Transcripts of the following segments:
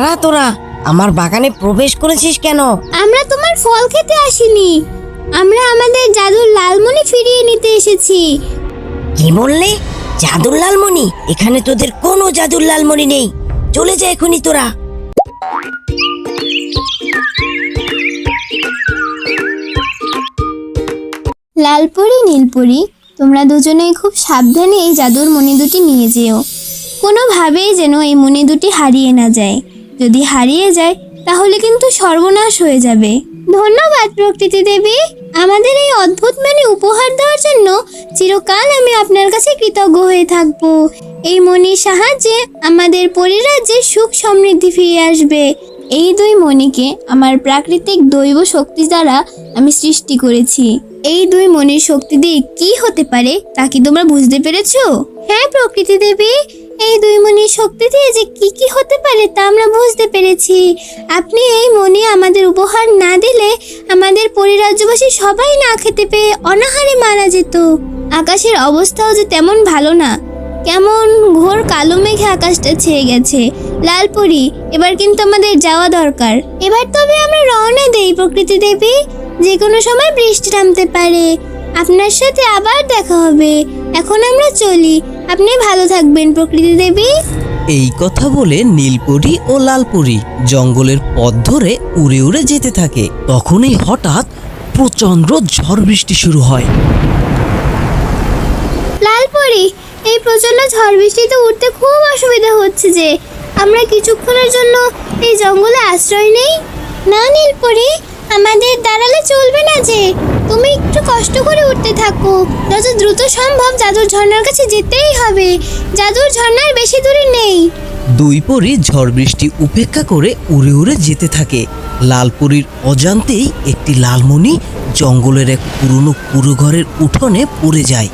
কারা তোরা আমার বাগানে প্রবেশ করেছিস কেন? আমরা তোমার ফল খেতে আসিনি। আমরা আমাদের জাদুর লালমণি ফিরিয়ে নিতে এসেছি। কি বললে? জাদুর লালমণি? এখানে তোদের কোনো জাদুর লালমণি নেই। চলে যা এখনই তোরা। লালপুরি নীলপরি তোমরা দুজনেই খুব সাবধানে এই জাদুর মণি দুটি নিয়ে যেও। কোনোভাবেই যেন এই মণি দুটি হারিয়ে না যায়। যদি হারিয়ে যায়, তাহলে কিন্তু সর্বনাশ হয়ে যাবে। ধন্যবাদ প্রকৃতি দেবী। আমাদের এই অদ্ভুত মানে উপহার দেওয়ার জন্য চিরকাল আমি আপনার কাছে কৃতজ্ঞ হয়ে থাকব। এই মণির সাহায্যে আমাদের পরিরাজ্যে সুখ সমৃদ্ধি ফিরে আসবে। এই দুই মণিকে আমার প্রাকৃতিক দৈব শক্তি দ্বারা আমি সৃষ্টি করেছি। এই দুই মনির শক্তি দিয়ে কি হতে পারে, তা কি তোমরা বুঝতে পেরেছ? হ্যাঁ প্রকৃতি দেবী। এই দুই মনির শক্তি দিয়ে যে কি কি হতে পারে তা আমরা বুঝতে পেরেছি। আপনি এই মনি আমাদের উপহার না দিলে আমাদের পরিরাজ্যবাসী সবাই না খেতে পেয়ে অনাহারে মারা যেত। আকাশের অবস্থাও যে তেমন ভালো না। কেমন ঘোর কালো মেঘে আকাশটা ছেয়ে গেছে। লালপুরি এবার কিন্তু আমাদের যাওয়া দরকার। এবার তবে আমরা রওনা দেই প্রকৃতি দেবী। যে কোনো সময় বৃষ্টি নামতে পারে। আপনার সাথে আবার দেখা হবে। এখন আমরা চলি। আপনি ভালো থাকবেন প্রকৃতি দেবী। এই কথা বলে নীলপরি ও লালপরি জঙ্গলের পথ ধরে উড়ে উড়ে যেতে থাকে। তখনই হঠাৎ প্রচণ্ড ঝড় বৃষ্টি শুরু হয়। লালপরি এই প্রচণ্ড ঝড় বৃষ্টিতে উঠতে খুব অসুবিধা হচ্ছে যে আমরা কিছুক্ষণের জন্য এই জঙ্গলে আশ্রয় নেই? না নীলপরি। আমাদের দাঁড়ালে চলবে না যে। তুমি একটু কষ্ট করে উঠতে থাকো। যত দ্রুত সম্ভব জাদুর ঝর্ণার কাছে যেতেই হবে। জাদুর ঝর্ণার বেশি দূরে নেই। দুই পরি ঝড় বৃষ্টি উপেক্ষা করে উড়ে উড়ে যেতে থাকে। লালপুরীর অজান্তেই একটি লালমণি জঙ্গলের এক পুরনো পুরো ঘরের উঠোনে পড়ে যায়।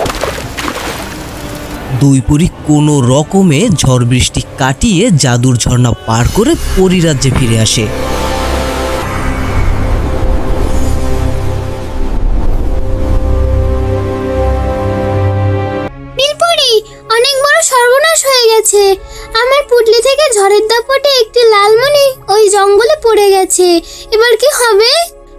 দুই পরি কোনো রকমে ঝড় বৃষ্টি কাটিয়ে জাদুর ঝর্ণা পার করে পরিরাজ্যে ফিরে আসে। গেছে এবার কি হবে?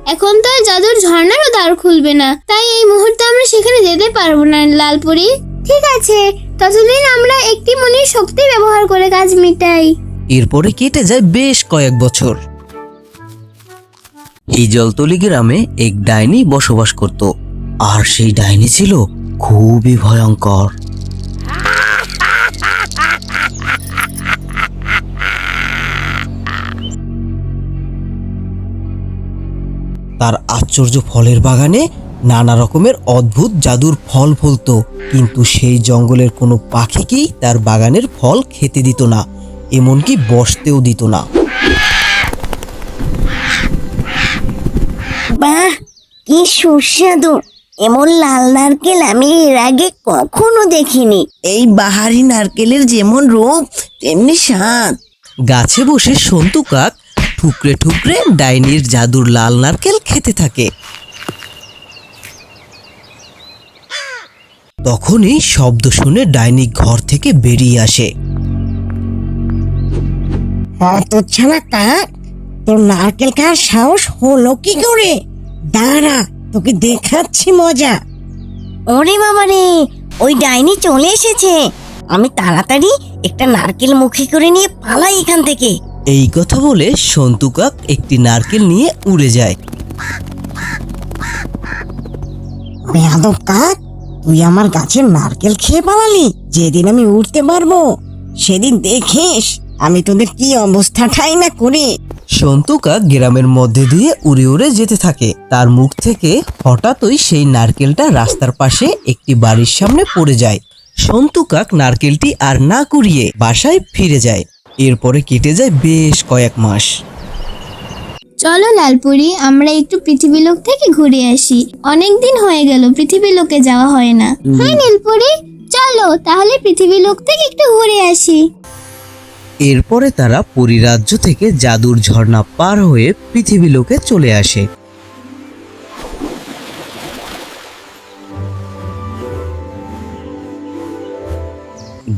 এখন তো জাদুর ঝর্ণারও দ্বার খুলবে না। তাই এই মুহূর্তে আমরা সেখানে যেতে পারব না, লালপুরি। ঠিক আছে, ততদিন আমরা একটি মনির শক্তি ব্যবহার করে কাজ মিটাই। এরপরে কেটে যায় বেশ কয়েক বছর। এই জলতলি গ্রামে এক ডাইনি বসবাস করত। আর সেই ডাইনি ছিল খুবই ভয়ঙ্কর। তার আশ্চর্য ফলের বাগানে নানা রকমের অদ্ভুত জাদুর ফল ফলতো। কিন্তু সেই জঙ্গলের কোনো পাখিকেই তার বাগানের ফল খেতে দিত না এমনকি বসতেও দিত না। বাহ কি সুস্বাদু! এমন লাল নারকেল আমি এর আগে কখনো দেখিনি। এই বাহারি নারকেলের যেমন রূপ তেমনি স্বাদ। গাছে বসে সন্তু কাক ঠুকরে ঠুকরে ডাইনির জাদুর লাল নারকেল খেতে থাকে। তখনই শব্দ শুনে ডাইনি ঘর থেকে বেরিয়ে আসে। হতচ্ছাড়া কাক তোর নারকেল খাওয়ার সাহস হলো কি করে? দাঁড়া তোকে দেখাচ্ছি মজা। ওরে বাবা রে ওই ডাইনি চলে এসেছে। আমি তাড়াতাড়ি একটা নারকেল মুখে করে নিয়ে পালাই এখান থেকে। এই কথা বলে সন্তু কাক একটি নারকেল নিয়ে উড়ে যায়। বেয়াদব কাক তুই আমার গাছের নারকেল খেয়ে পালালি যেদিন আমি উঠতে পারব সেদিন দেখিস আমি তোদের কি অবস্থা ঠাই না করি। সন্তু কাক গ্রামের মধ্যে দিয়ে উড়ে উড়ে যেতে থাকে। তার মুখ থেকে হঠাৎই সেই নারকেলটা রাস্তার পাশে একটি বাড়ির সামনে পড়ে যায়। সন্তু কাক নারকেলটি আর না কুড়িয়ে বাসায় ফিরে যায়। এরপরে কেটে যায় বেশ কয়েক মাস। চলো লালপুরি আমরা একটু পৃথিবী লোক থেকে ঘুরে আসি। অনেক দিন হয়ে গেল পৃথিবী লোকে যাওয়া হয় না। হ্যাঁ নীলপুরি চলো তাহলে পৃথিবী লোক থেকে একটু ঘুরে আসি। এরপরে তারা পরিরাজ্য থেকে জাদুর ঝর্ণা পার হয়ে পৃথিবী লোকে চলে আসে।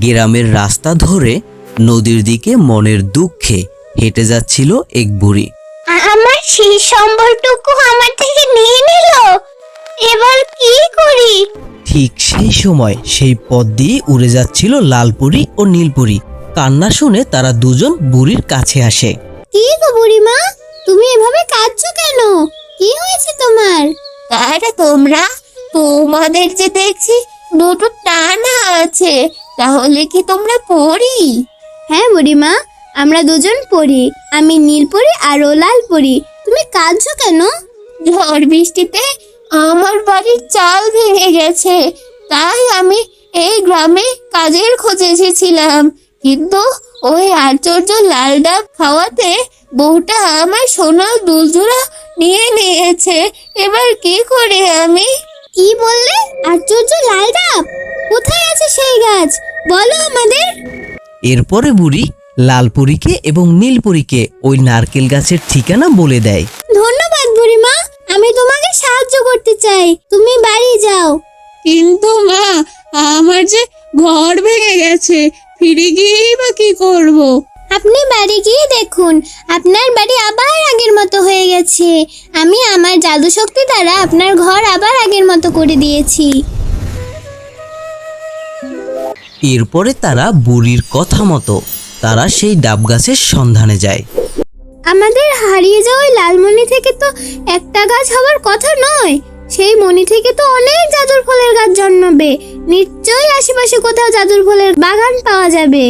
গ্রামের রাস্তা ধরে নদীর দিকে মনের দুঃখে হেঁটে যাচ্ছিল এক বুড়ি। আমার সেই সম্বলটুকু আমার থেকে নিয়ে নিল। এবার কি করি? ঠিক সেই সময় সেই পথ দিয়ে উড়ে যাচ্ছিল লালপুরি ও নীলপুরি। কান্না শুনে তারা দুজন বুড়ির কাছে আসে। কি গো বুড়িমা তুমি এভাবে কাঁদছো কেন? কি হয়েছে তোমার? আরে তোমরা তোমাদের যে দেখছি দুটো টানা আছে তাহলে কি তোমরা পড়ি? হ্যাঁ বুড়িমা আমরা দুজন পড়ি। আমি নীল পড়ি আর ও লাল পড়ি। তুমি কাঁদছো কেন? ঝড় বৃষ্টিতে আমার বাড়ির চাল ভেঙে গেছে। তাই আমি এই গ্রামে কাজের খোঁজে এসেছিলাম। কিন্তু ওই আশ্চর্য লাল ডাব খাওয়াতে বউটা আমার সোনার দুলজোড়া নিয়ে নিয়েছে। এবার কি করে আমি? কি বললে? আশ্চর্য লাল ডাব? কোথায় আছে সেই গাছ? বলো আমাদের। এরপরে বুড়ি লালপুরীকে এবং নীলপুরীকে ওই নারকেল গাছের ঠিকানা বলে দেয়। ধন্যবাদ বুড়িমা আমি তোমাকে সাহায্য করতে চাই। তুমি বাড়ি যাও। কিন্তু মা আমার যে ঘর ভেঙে গেছে ফিরে গিয়েই বা কি করব? আপনি বাড়ি গিয়ে দেখুন আপনার বাড়ি আবার আগের মতো হয়ে গেছে। আমি আমার জাদু শক্তি দ্বারা আপনার ঘর আবার আগের মতো করে দিয়েছি। এরপরে তারা বুড়ির কথা মতো তারা সেই ডাব গাছের সন্ধানে যায়। আমাদের হারিয়ে যাওয়া ওই লালমণি থেকে তো একটা গাছ হওয়ার কথা নয়। সেই মণি থেকে তো অনেক জাদুর ফলের গাছ জন্মাবে। নিশ্চয়ই আশেপাশে কোথাও জাদুর ফলের বাগান পাওয়া যাবে।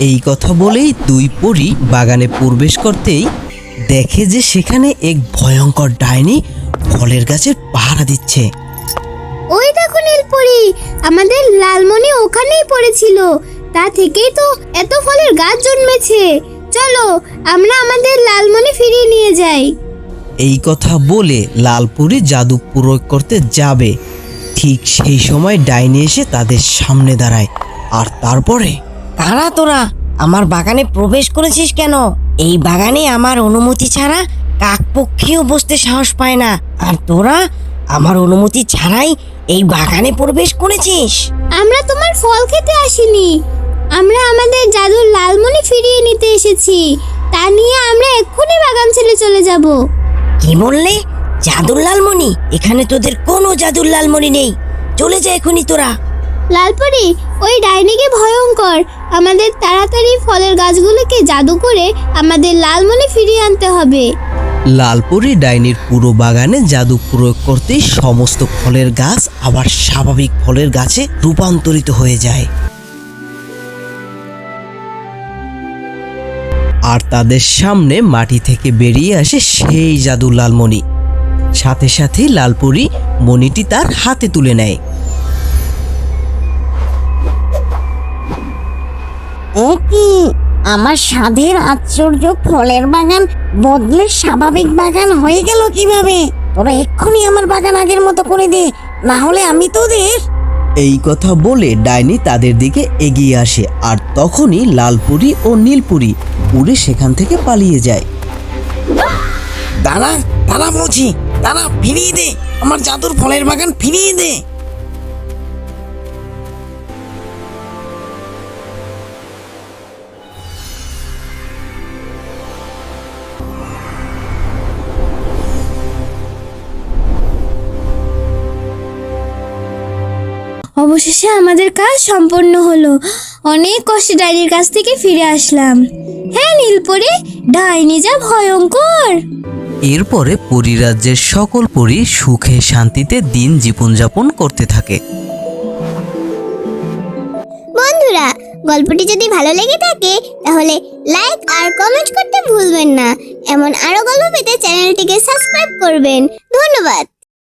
এই কথা বলেই দুই পরী বাগানে প্রবেশ করতেই দেখে যে সেখানে এক ভয়ঙ্কর ডাইনি ফলের গাছের পাহারা দিচ্ছে। নীলপরি আমাদের লালমণি ওখানেই পড়েছিল। তা থেকেই তো এত ফলের গাছ জন্মেছে। চলো আমরা আমাদের লালমণি ফিরিয়ে নিয়ে যাই। এই কথা বলে লালপুরি জাদু প্রয়োগ করতে যাবে। ঠিক সেই সময় ডাইনি এসে তাদের সামনে দাঁড়ায়। আর তারপরে? কারা তোরা আমার বাগানে প্রবেশ করেছিস কেন? এই বাগানে আমার অনুমতি ছাড়া কাকপক্ষীও বসতে সাহস পায় না। আর তোরা আমার অনুমতি ছাড়াই এই বাগানে প্রবেশ করেছিস? আমরা তোমার ফল খেতে আসিনি। আমরা আমাদের জাদুর লালমণি ফিরিয়ে নিতে এসেছি। তা নিয়ে আমরা এক্ষুনি বাগান ছেড়ে চলে যাব। কি বললে? জাদুর লালমণি এখানে তোদের কোনো জাদুর লালমণি নেই। চলে যা এখনই তোরা। লালপরি ওই ডাইনিকে ভয়ঙ্কর। আমাদের তাড়াতাড়ি ফলের গাছগুলোকে জাদু করে আমাদের লালমণি ফিরিয়ে আনতে হবে। লালপুরি ডাইনির পুরো বাগানে জাদু প্রয়োগ করতেই সমস্ত ফলের গাছ আবার স্বাভাবিক ফলের গাছে রূপান্তরিত হয়ে যায়। আর তাদের সামনে মাটি থেকে বেরিয়ে আসে সেই জাদুর লালমণি। সাথে সাথে লালপুরি মণিটি তার হাতে তুলে নেয়। এ কি আমার স্বাদের আশ্চর্য ফলের বাগান বদলে স্বাভাবিক বাগান হয়ে গেল কীভাবে? তোরা এক্ষুনি আমার বাগান আগের মতো করে দে না হলে আমি তোদের এই কথা বলে ডাইনি তাদের দিকে এগিয়ে আসে আর তখনই লালপুরি ও নীলপুরি উড়ে সেখান থেকে পালিয়ে যায়। দাঁড়া দাঁড়া বলছি দাঁড়া ফিরিয়ে দে আমার জাদুর ফলের বাগান ফিরিয়ে দে। অবশেষে আমাদের কাজ সম্পন্ন হলো। অনেক কষ্টে ডাইনির কাছ থেকে ফিরে আসলাম। হ্যাঁ নীলপরি ডাইনি যা ভয়ঙ্কর। এরপরে পরিরাজ্যের সকল পরী সুখে শান্তিতে দিন জীবনযাপন করতে থাকে। বন্ধুরা গল্পটি যদি ভালো লেগে থাকে তাহলে লাইক আর কমেন্ট করতে ভুলবেন না। এমন আরও গল্প পেতে চ্যানেলটিকে সাবস্ক্রাইব করবেন। ধন্যবাদ।